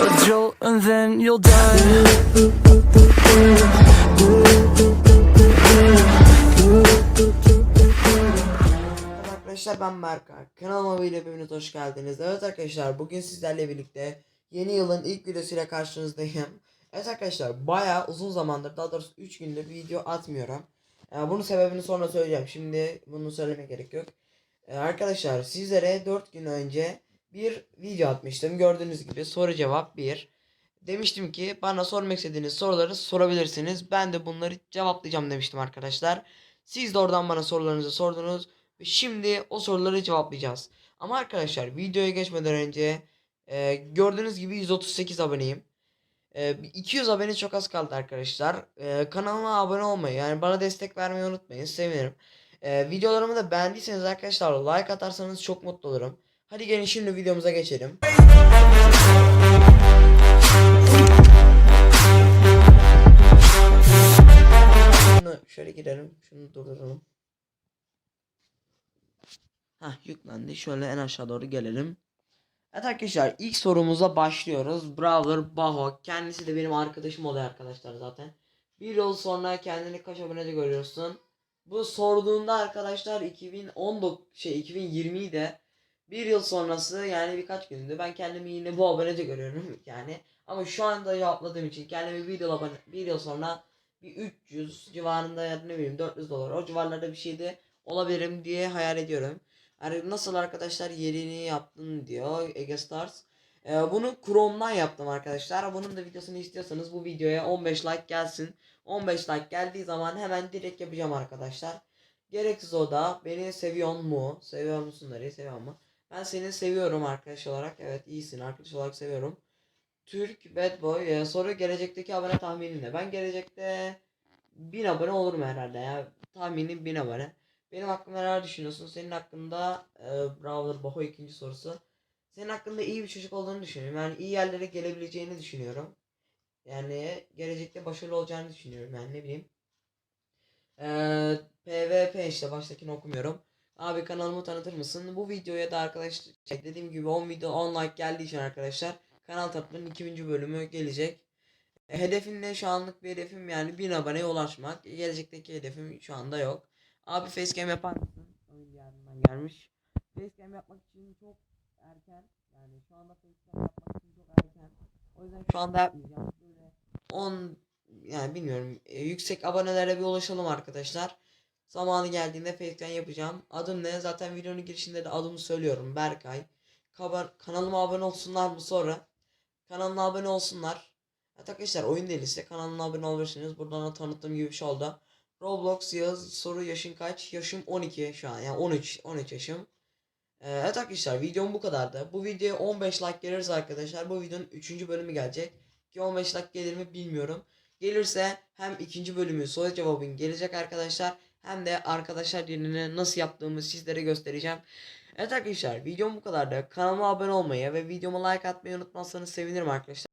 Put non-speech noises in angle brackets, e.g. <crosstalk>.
a jolt, and then you'll die. Arkadaşlar ben Berkay. Kanalıma ve hepiniz hoş geldiniz. Evet arkadaşlar bugün sizlerle birlikte yeni yılın ilk videosuyla karşınızdayım. Evet arkadaşlar bayağı uzun zamandır daha doğrusu 3 gündür video atmıyorum. Ee, bunun sebebini sonra söyleyeceğim. Şimdi bunu söylemeye gerek yok. Ee, arkadaşlar sizlere 4 gün önce bir video atmıştım. Gördüğünüz gibi soru cevap 1. Demiştim ki bana sormak istediğiniz soruları sorabilirsiniz. Ben de bunları cevaplayacağım demiştim arkadaşlar. Siz de oradan bana sorularınızı sordunuz. Şimdi o soruları cevaplayacağız. Ama arkadaşlar videoya geçmeden önce e, gördüğünüz gibi 138 aboneyim. E, bir 200 abone çok az kaldı arkadaşlar. E, kanalıma abone olmayı yani bana destek vermeyi unutmayın. Sevinirim. E, videolarımı da beğendiyseniz arkadaşlar like atarsanız çok mutlu olurum. Hadi gelin şimdi videomuza geçelim. Şunu şöyle girelim. Şunu durduralım. Hah yüklendi. Şöyle en aşağı doğru gelelim. Evet arkadaşlar ilk sorumuza başlıyoruz. Brawler Baho. Kendisi de benim arkadaşım oluyor arkadaşlar zaten. Bir yıl sonra kendini kaç abonede görüyorsun? Bu sorduğunda arkadaşlar 2019 şey 2020'de bir yıl sonrası yani birkaç gündü. Ben kendimi yine bu abonede görüyorum <laughs> yani. Ama şu anda cevapladığım için kendimi bir yıl abone, bir yıl sonra bir 300 civarında ya ne bileyim 400 dolar o civarlarda bir şeyde olabilirim diye hayal ediyorum. Yani nasıl arkadaşlar yerini yaptın diyor Ege Stars. Ee, bunu Chrome'dan yaptım arkadaşlar. Bunun da videosunu istiyorsanız bu videoya 15 like gelsin. 15 like geldiği zaman hemen direkt yapacağım arkadaşlar. Gereksiz o da beni seviyor mu? Seviyor musun nereye seviyor mu? Ben seni seviyorum arkadaş olarak. Evet iyisin arkadaş olarak seviyorum. Türk Bad Boy e, soru gelecekteki abone tahminin ne? Ben gelecekte 1000 abone olurum herhalde ya. Tahminim 1000 abone. Benim hakkımda neler düşünüyorsun? Senin hakkında e, Brawler Baho ikinci sorusu. Senin hakkında iyi bir çocuk olduğunu düşünüyorum. Yani iyi yerlere gelebileceğini düşünüyorum. Yani gelecekte başarılı olacağını düşünüyorum. Yani ne bileyim. Eee PvP işte baştakini okumuyorum. Abi kanalımı tanıtır mısın? Bu videoya da arkadaş şey, dediğim gibi 10 video 10 like geldiği için arkadaşlar kanal tanıtımının ikinci bölümü gelecek. E, Hedefim ne şu anlık bir hedefim yani 1000 aboneye ulaşmak. Gelecekteki hedefim şu anda yok. Abi facecam yapar mısın? Oyun yarından gelmiş. Facecam yapmak için çok erken. Yani şu anda facecam yapmak için çok erken. O yüzden şu anda yapmayacağım. Böyle 10 yani bilmiyorum. e, yüksek abonelere bir ulaşalım arkadaşlar. Zamanı geldiğinde facecam yapacağım. Adım ne? Zaten videonun girişinde de adımı söylüyorum. Berkay. Kabar kanalıma abone olsunlar mı sonra? Kanalıma abone olsunlar. Evet arkadaşlar oyun değilse kanalıma abone olursunuz. Buradan da tanıttığım gibi bir şey oldu. Roblox yaz soru yaşın kaç? Yaşım 12 şu an yani 13 13 yaşım. Ee, evet arkadaşlar videom bu kadardı. Bu videoya 15 like gelirse arkadaşlar bu videonun 3. bölümü gelecek. Ki 15 like gelir mi bilmiyorum. Gelirse hem ikinci bölümü soru cevabın gelecek arkadaşlar. Hem de arkadaşlar yerine nasıl yaptığımı sizlere göstereceğim. Evet arkadaşlar videom bu kadardı. Kanalıma abone olmayı ve videoma like atmayı unutmazsanız sevinirim arkadaşlar.